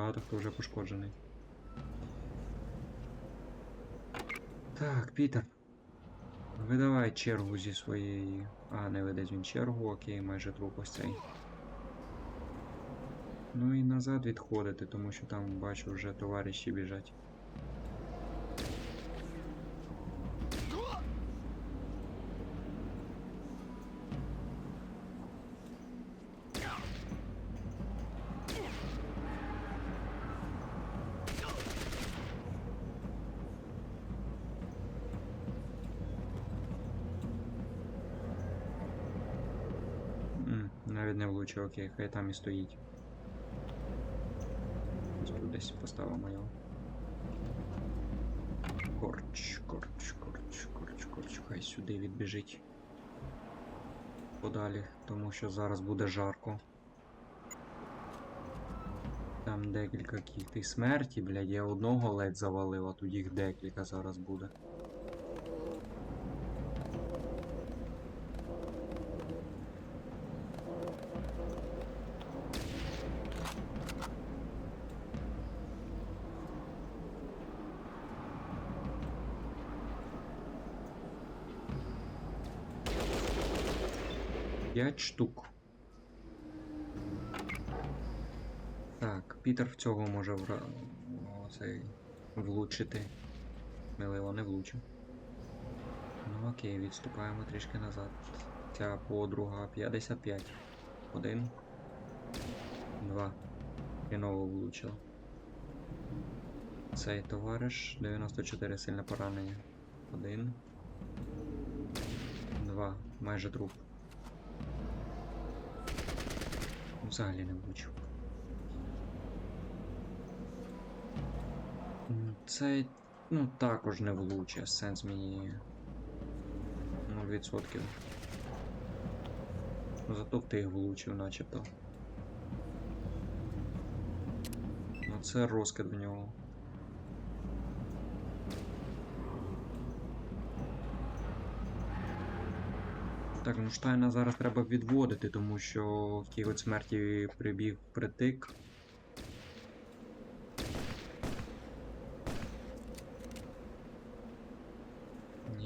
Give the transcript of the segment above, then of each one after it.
багато хто вже пошкоджений. Так, Пітер. Видавай чергу зі своєї. А, не видасть він чергу, окей, майже труп ось цей. Ну і назад відходити, тому що там бачу вже товариші біжать. М, навіть не влучив, окей, хай там і стоїть. Ось тут десь поставимо його. Корч, корч, корч, корч, корч, хай сюди відбіжить. Подалі, тому що зараз буде жарко. Там декілька кількох смерті, блядь, я одного ледь завалив, а тут їх декілька зараз буде. Штук. Так, Пітер в цього може вра... оцей... влучити. Миливо не влучив. Ну окей, відступаємо трішки назад. Ця подруга 55. Один. Два. Хріново влучила. Цей товариш 94 сильне поранення. Один. Два. Майже труп. Взагалі не влучив. Це... Ну, також не влучить, сенс мені 0%. Ну, Зато б ти їх влучив, начебто. Ну це розкид в нього. Так, ну Штайна зараз треба відводити, тому що в тій от смерті прибіг притик.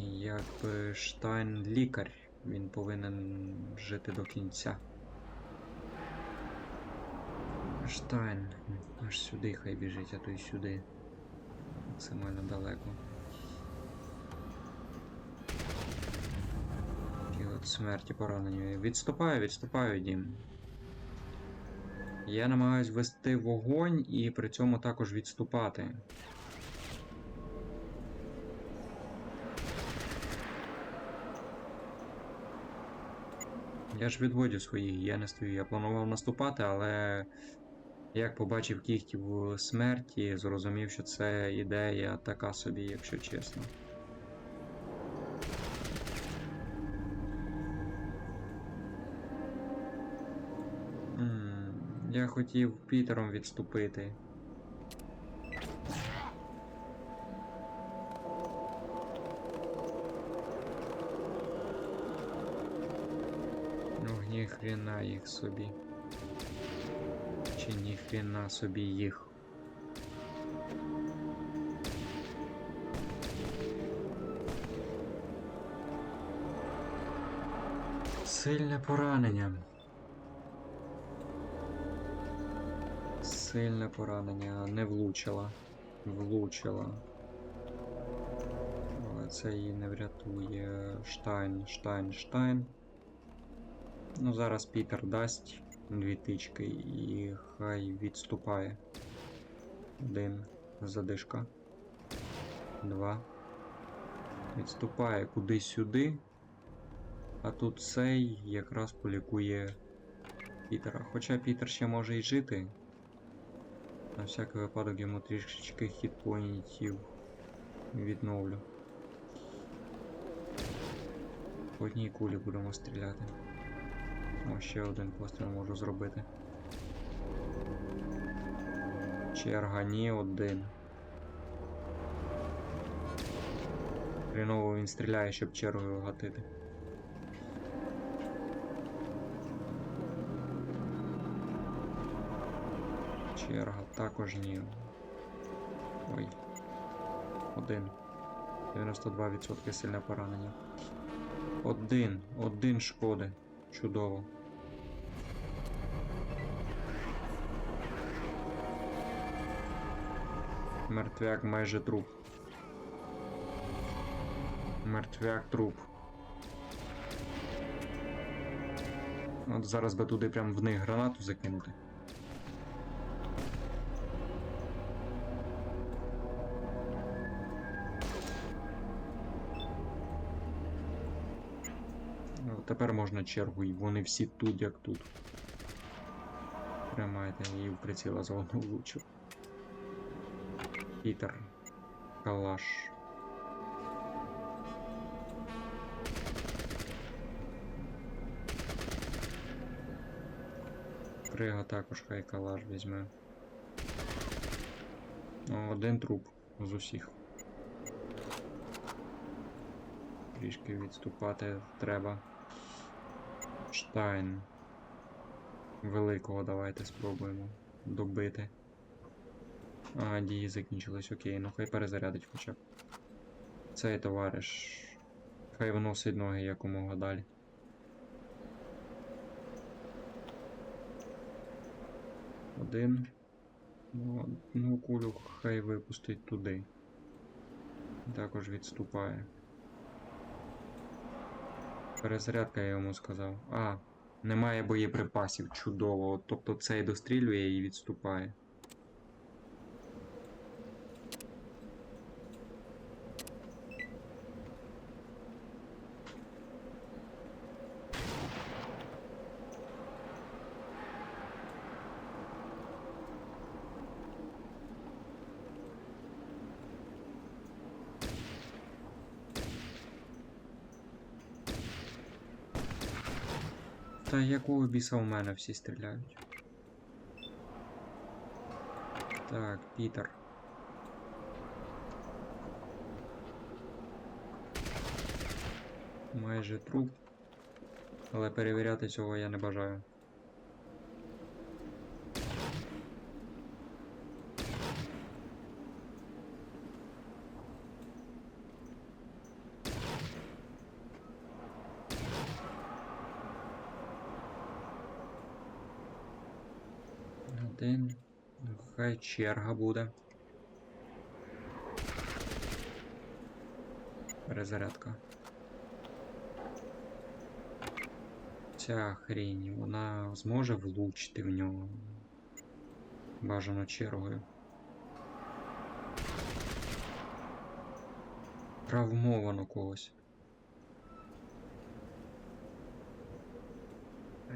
Якби Штайн лікар, він повинен жити до кінця. Штайн, аж сюди хай біжить, а то й сюди. Максимально далеко. От смерті поранені. Відступаю, відступаю, Дім. Я намагаюсь вести вогонь і при цьому також відступати. Я ж відводю своїх, я не стою. Я планував наступати, але як побачив кігтів смерті, зрозумів, що це ідея така собі, якщо чесно. Хотів Пітером відступити. Ну, ні хрена їх собі. Чи ні хрена собі їх. Сильне поранення. Сильне поранення, не влучила. Влучила. Але це її не врятує. Штайн, Штайн, Штайн. Ну, зараз Пітер дасть дві тички і хай відступає. Один. Задишка. Два. Відступає кудись сюди. А тут цей якраз полікує Пітера. Хоча Пітер ще може і жити. На всякий випадок йому трішечки хітпоінтів відновлю. По одній кулі будемо стріляти. О, ще один постріл можу зробити. Черга, ні, один. Хріново він стріляє, щоб чергою гатити. Черга також ні. Ой. Один. 92% сильне поранення. Один. Один шкоди. Чудово. Мертвяк майже труп. Мертвяк труп. От зараз би туди прям в них гранату закинути. Тепер можна чергу, і вони всі тут, як тут. Тримайте її в приціла за одну влучу. Пітер. Калаш. Крига також хай калаш візьме. О, один труп з усіх. Трішки відступати треба. Штайн. Великого давайте спробуємо добити. А, дії закінчились, окей, ну хай перезарядить хоча б. Цей товариш. Хай виносить ноги якомога далі. Один. Ну, одну кулю хай випустить туди. Також відступає. Перезарядка я йому сказав. А, немає боєприпасів. Чудово. Тобто цей дострілює і відступає. Та якого біса у мене всі стріляють? Так, Пітер. Майже труп. Але перевіряти цього я не бажаю. Один. Ну, Хай черга буде. Перезарядка. Ця хрінь, вона зможе влучити в нього. Бажано чергою. Травмовано когось.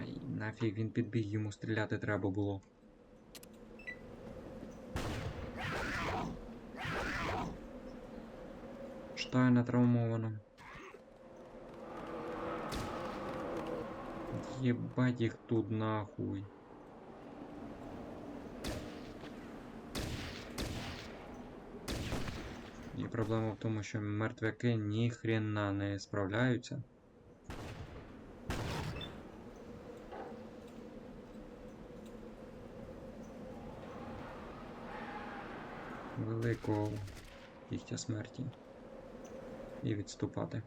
Ай, нафіг він підбіг, йому стріляти треба було. Штайна травмована. Ебать их тут нахуй. І проблема в тому, що мертвяки ніхрена не справляються. Великого їхтя смерті. І відступати.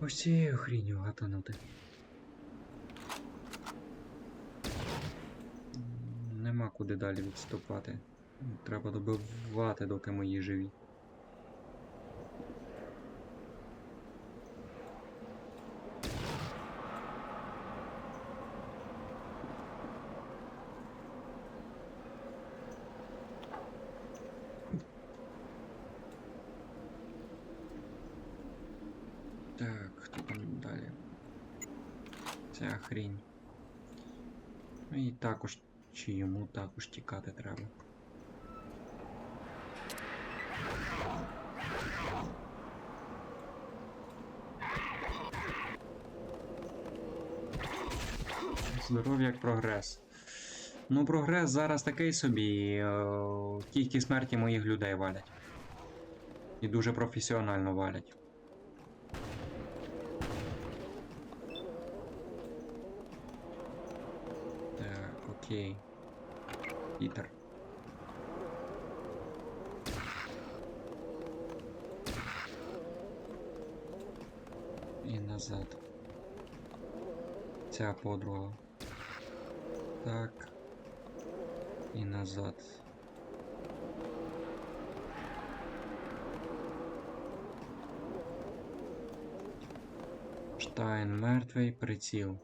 Ось цією хрінню гатанути. Нема куди далі відступати. Треба добивати, доки мої живі. Так, хто там далі? Ця хрінь. Ну і також, чи йому також тікати треба. Здоров'я як прогрес. Ну, прогрес зараз такий собі. е, Тільки смерті моїх людей валять. І дуже професіонально валять. Так, Окей. Пітер. І назад. Ця подруга. Так. І назад. Штайн мертвий, приціл.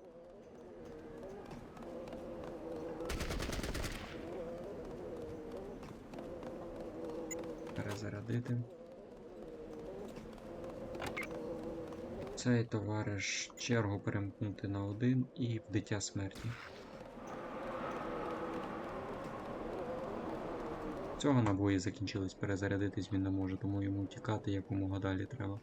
Перезарядити. Цей товариш чергу перемкнути на один і в дитя смерті. Цього набої закінчились, перезарядитись він не може, тому йому тікати якомога далі треба.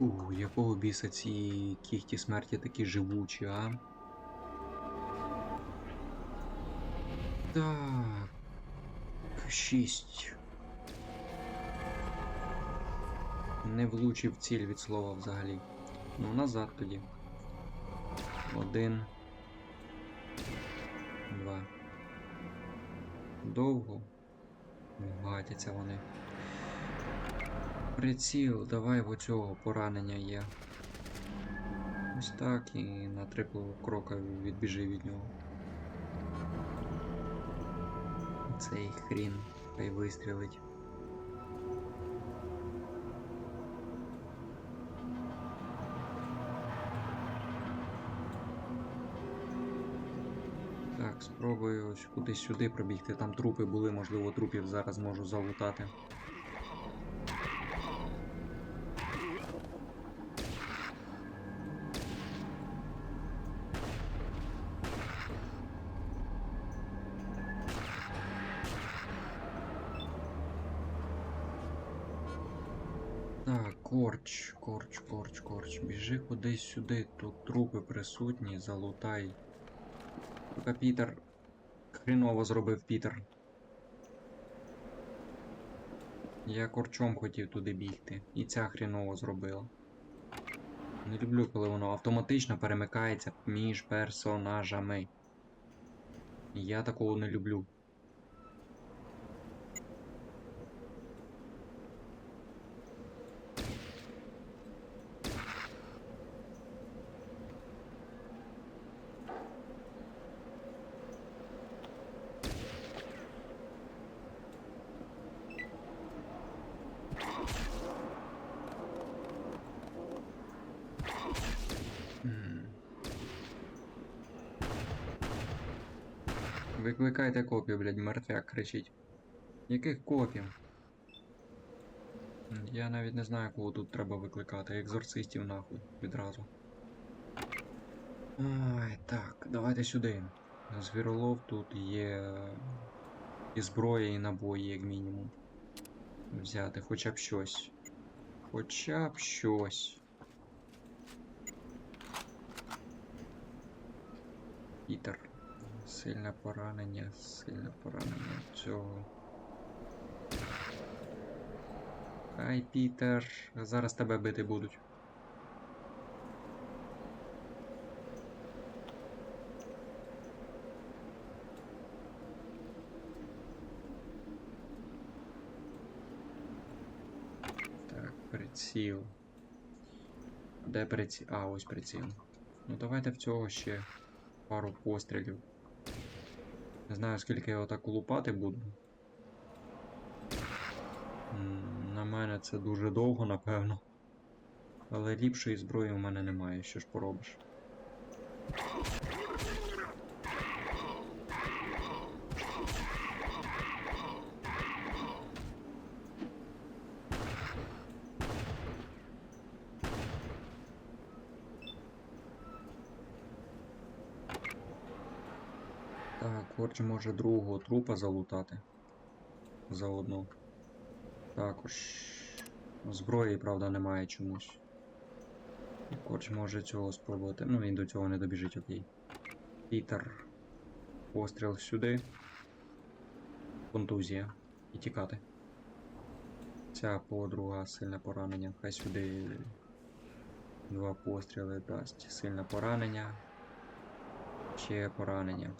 У, якого біса ці кіхті смерті такі живучі, а? Так. Шість. Не влучив ціль від слова взагалі. Ну, назад тоді. Один. Два. Довго. Гатяться вони. Приціл, давай в оцього поранення є. Ось так і на три крока відбіжи від нього. Цей хрін хай вистрілить. Так, спробую ось кудись сюди пробігти. Там трупи були, можливо, трупів зараз можу залутати. Так, корч, корч, корч, корч. Біжи кудись сюди, тут трупи присутні, залутай. Сука, Пітер. Хріново зробив Пітер. Я корчом хотів туди бігти. І ця хріново зробила. Не люблю, коли воно автоматично перемикається між персонажами. Я такого не люблю. Викликайте копію, блядь, мертвяк кричить. Яких копів? Я навіть не знаю, кого тут треба викликати. Екзорцистів нахуй відразу. Ай, так, давайте сюди. Звіролов тут є і зброя, і набої, як мінімум. Взяти хоча б щось. Хоча б щось. Пітер. Сильне поранення, сильне поранення цього. Ай, Пітер, зараз тебе бити будуть. Так, приціл. Де приціл? А, ось приціл. Ну давайте в цього ще пару пострілів. Не знаю, скільки я отак лупати буду. На мене це дуже довго, напевно. Але ліпшої зброї у мене немає, що ж поробиш. Корч може другого трупа залутати. Заодно. Також. Зброї, правда, немає чомусь. Корч може цього спробувати. Ну, він до цього не добіжить, окей. Пітер. Постріл сюди. Контузія. І тікати. Ця подруга сильне поранення. Хай сюди два постріли дасть. Сильне поранення. Ще поранення.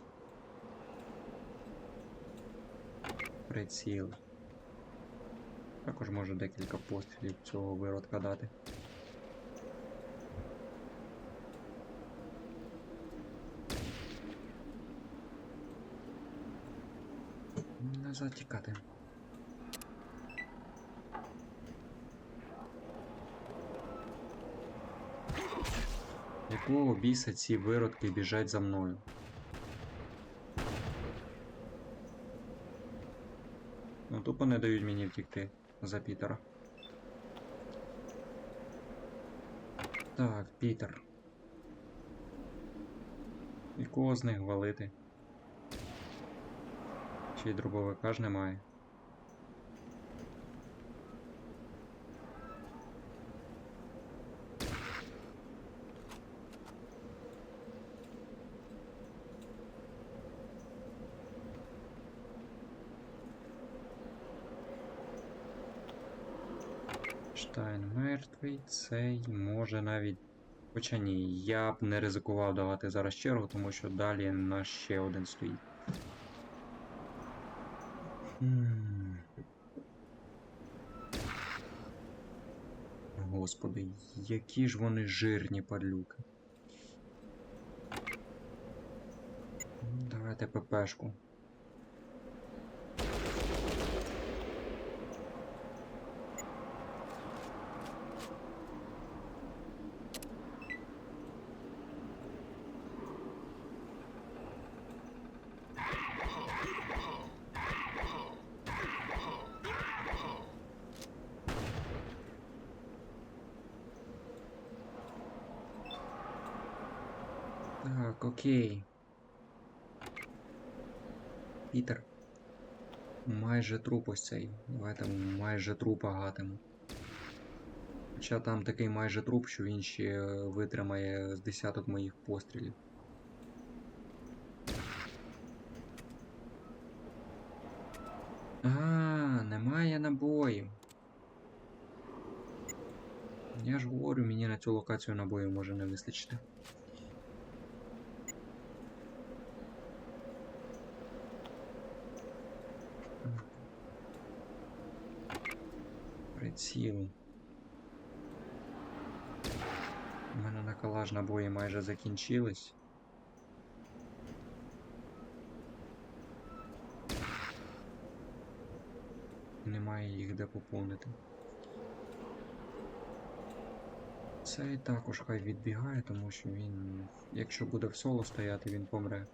Приціл. Також може декілька пострілів цього виродка дати. Назад тікати. Якого біса ці виродки біжать за мною? Ну тупо не дають мені втікти за Пітера. Так, Пітер. І кого з них валити? Ще й дробовика ж немає. Штайн мертвий, цей може навіть. Хоча ні, я б не ризикував давати зараз чергу, тому що далі наш ще один стоїть. Господи, які ж вони жирні падлюки. Давайте ППшку. Так, окей. Пітер. Майже труп ось цей. Давайте майже трупа гатимо. Хоча там такий майже труп, що він ще витримає з десяток моїх пострілів. А, немає набоїв. Я ж говорю, мені на цю локацію набоїв може не вистачити. Приціл. У мене на калаш набої майже закінчились. Немає їх де поповнити. Цей також хай відбігає, тому що він, якщо буде в соло стояти, він помре.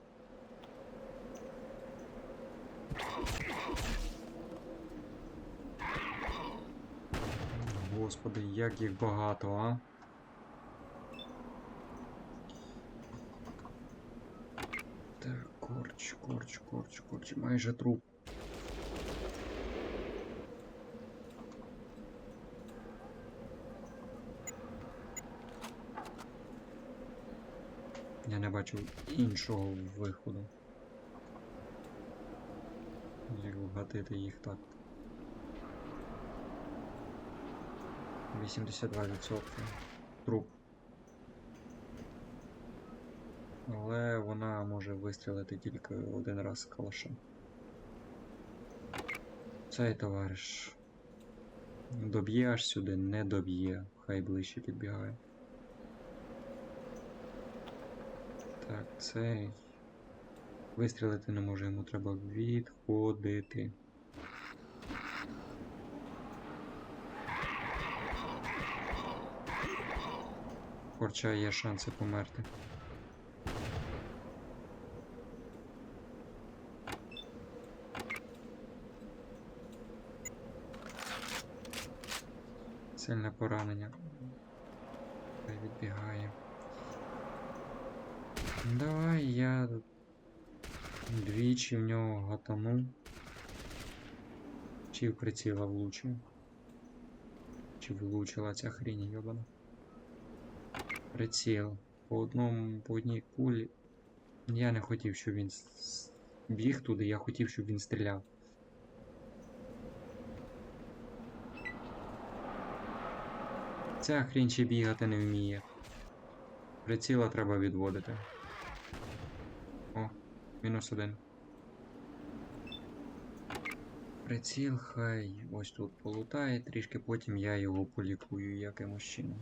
Господи, як їх багато, а? Так, корч, корч, корч, корч, майже труп. Я не бачу іншого виходу. Як вгатити їх так. 82% труп. Але вона може вистрілити тільки один раз з калашем. Цей товариш доб'є аж сюди, не доб'є, хай ближче підбігає. Так, цей вистрілити не може, йому треба відходити. Хоча є шанси померти. Сильне поранення. Відбігає. Давай я двічі в нього гатану. Чи в приціла влучив? Чи влучила ця хрінь йобана? Приціл. По одному, по одній кулі. Я не хотів, щоб він біг туди, я хотів, щоб він стріляв. Ця хрінь ще бігати не вміє. Приціла треба відводити. О, мінус один. Приціл хай ось тут полутає, трішки потім я його полікую якимось чином.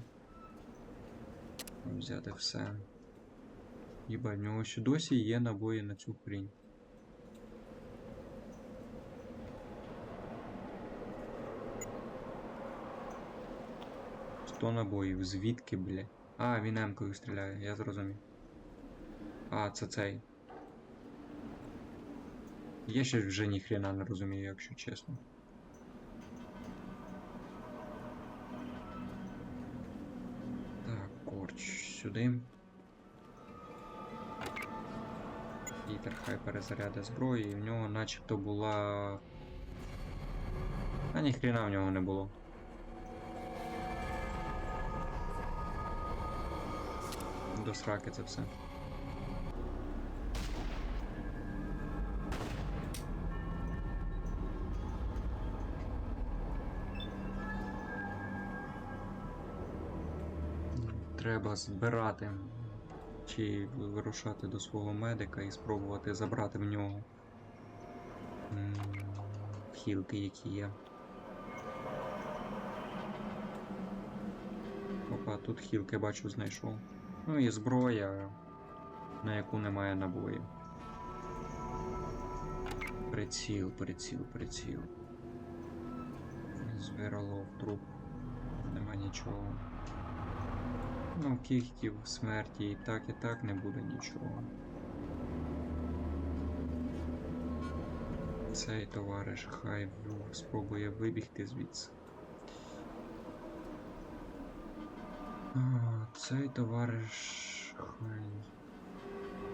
Взяти все. Їба, в нього ще досі є набої на цю хрінь. Сто набоїв, звідки, бля? А, він емкою стріляє, я зрозумів. А, це цей. Я ще вже ніхрена не розумію, якщо чесно. Сюди. Пітер хай перезаряде зброї, і в нього начебто була. А ніхріна в нього не було. До сраки це все. Треба збирати чи вирушати до свого медика і спробувати забрати в нього хілки, які є. Опа, тут хілки бачу знайшов. Ну і зброя, на яку немає набоїв. Приціл, приціл, приціл. Звіролов, труп. Нема нічого. Ну, кіхтів, смерті і так, і так не буде нічого. Цей товариш хай спробує вибігти звідси. Цей товариш хай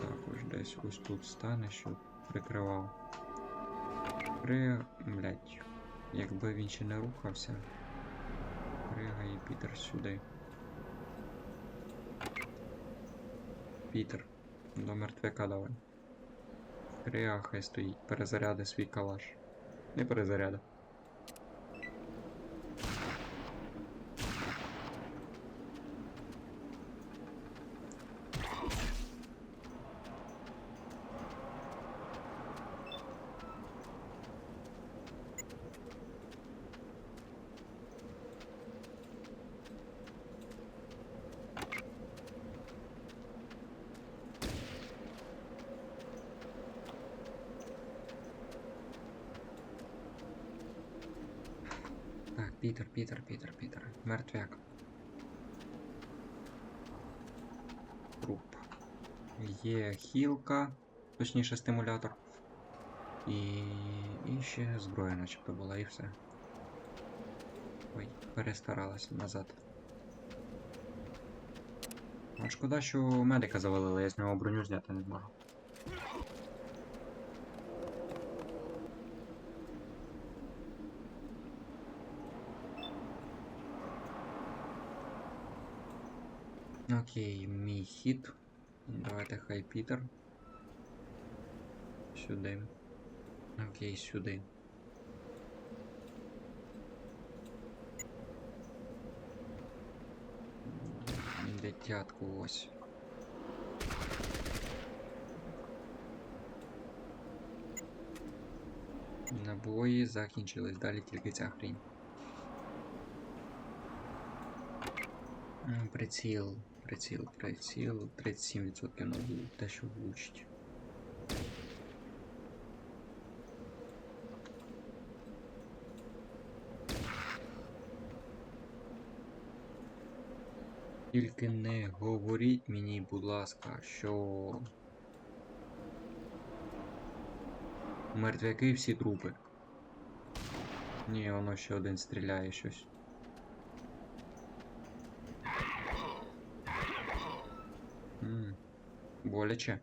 також десь ось тут стане, щоб прикривав. При... блять. Якби він ще не рухався. Пригає Пітер сюди. Пітер, до мертвяка давай. Крия хай стоїть, перезаряди свій калаш. Не перезаряди. Так, Пітер, Пітер, Пітер, Пітер. Мертвяк. Труп. Є точніше стимулятор. І, і ще зброя начебто була, і все. Ой, перестаралася назад. А шкода, що медика завалили, я з нього броню зняти не зможу. Окей, мій хід. Давайте хай Пітер. Сюди. Окей, сюди. Дитятку ось. Набої закінчились, далі тільки ця хрінь. Приціл, приціл, приціл, 37% на те, що влучить. Тільки не говоріть мені, будь ласка, що мертвяки всі трупи. Ні, воно ще один стріляє щось. М, Боляче.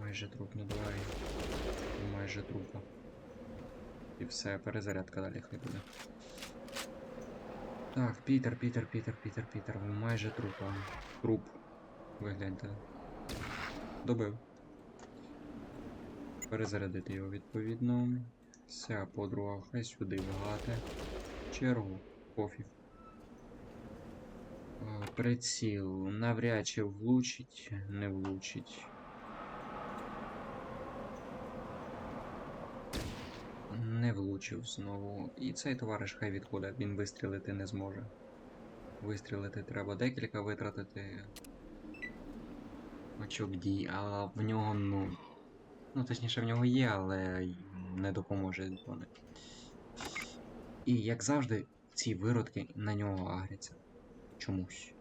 Майже труп не давай. Майже трупа. І все, перезарядка далі хай буде. Так, Пітер, Пітер, Пітер, Пітер, Пітер. Майже трупа. Труп. Вигляньте. Добив. Перезарядити його відповідно. Вся подруга, хай сюди вгати. Чергу. Пофіг. Е, Приціл. Навряд чи влучить, не влучить. Не влучив знову. І цей товариш хай відходить, він вистрілити не зможе. Вистрілити треба декілька витратити. Очок дій, а в нього, ну. Ну, точніше, в нього є, але не допоможе. І як завжди, ці виродки на нього агряться. Чомусь.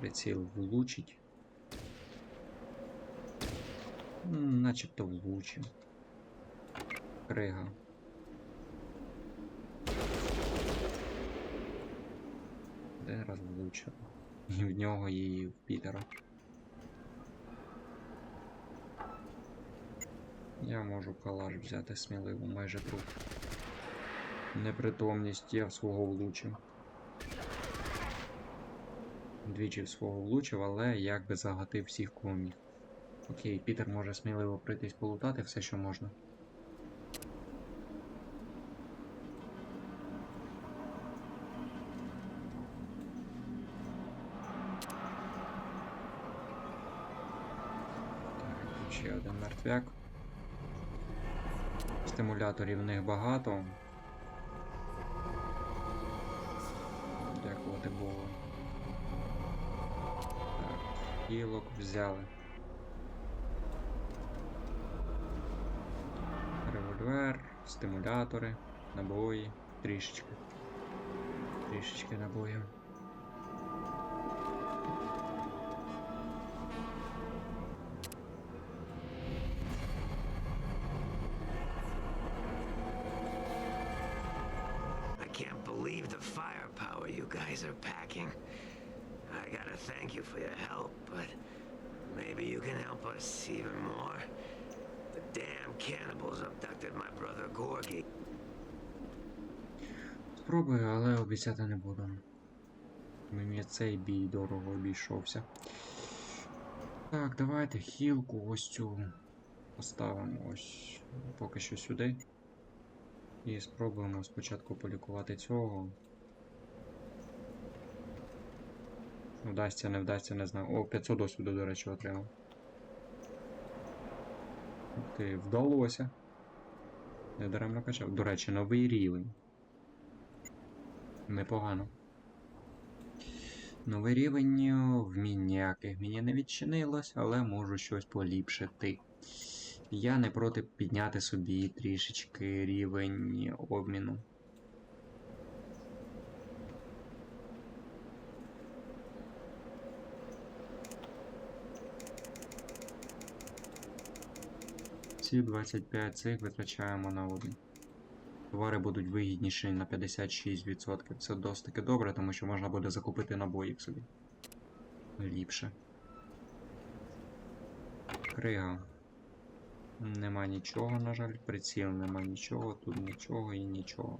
Приціл влучить. Начебто влучив. Крига. Один раз. І в нього, і в Пітера. Я можу калаш взяти сміливо, майже труп. Непритомність я в свого влучив. Двічі в свого влучив, але якби загатив всіх кого міг. Окей, Пітер може сміливо прийтись полутати все, що можна. Ще один мертвяк. Стимуляторів в них багато. Дякувати Богу. Так, кілок взяли. стимулятори, набої, трішечки. Трішечки набоїв. I can't believe the firepower you guys are packing. I gotta thank you for your help, but maybe you can help us even more. Damn cannibals abducted my brother Gorky. Спробую, але обіцяти не буду. Мені цей бій дорого обійшовся. Так, давайте хілку ось цю поставимо ось поки що сюди. І спробуємо спочатку полікувати цього. Вдасться, не вдасться, не знаю. О, 500 досвіду, до речі, отримав. Ти, вдалося. Не даремно качав. До речі, новий рівень. Непогано. Новий рівень е, вмінь ніяких мені не відчинилось, але можу щось поліпшити. Я не проти підняти собі трішечки рівень обміну. Ці 25 цих витрачаємо на один. Товари будуть вигідніші на 56%. Це досить таки добре, тому що можна буде закупити набоїв собі. Ліпше. Крига. Нема нічого, на жаль. Приціл нема нічого, тут нічого і нічого.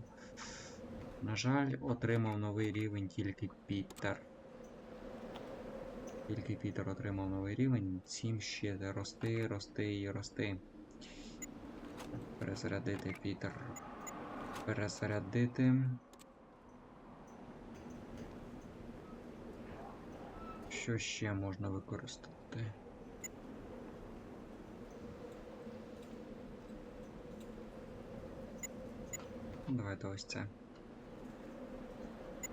На жаль, отримав новий рівень тільки Пітер. Тільки Пітер отримав новий рівень. Цім ще рости, рости і рости. Перезарядити Пітер. Перезарядити. Що ще можна використати? Давайте ось це.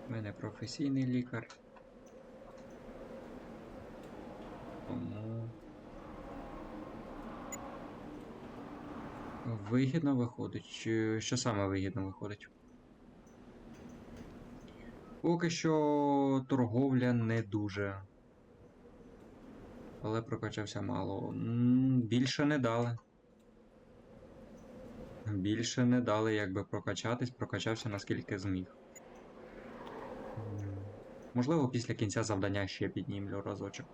У мене професійний лікар. Тому. Вигідно виходить. Що саме вигідно виходить? Поки що торговля не дуже. Але прокачався мало. Більше не дали. Більше не дали, якби прокачатись, прокачався наскільки зміг. Можливо, після кінця завдання ще піднімлю разочок.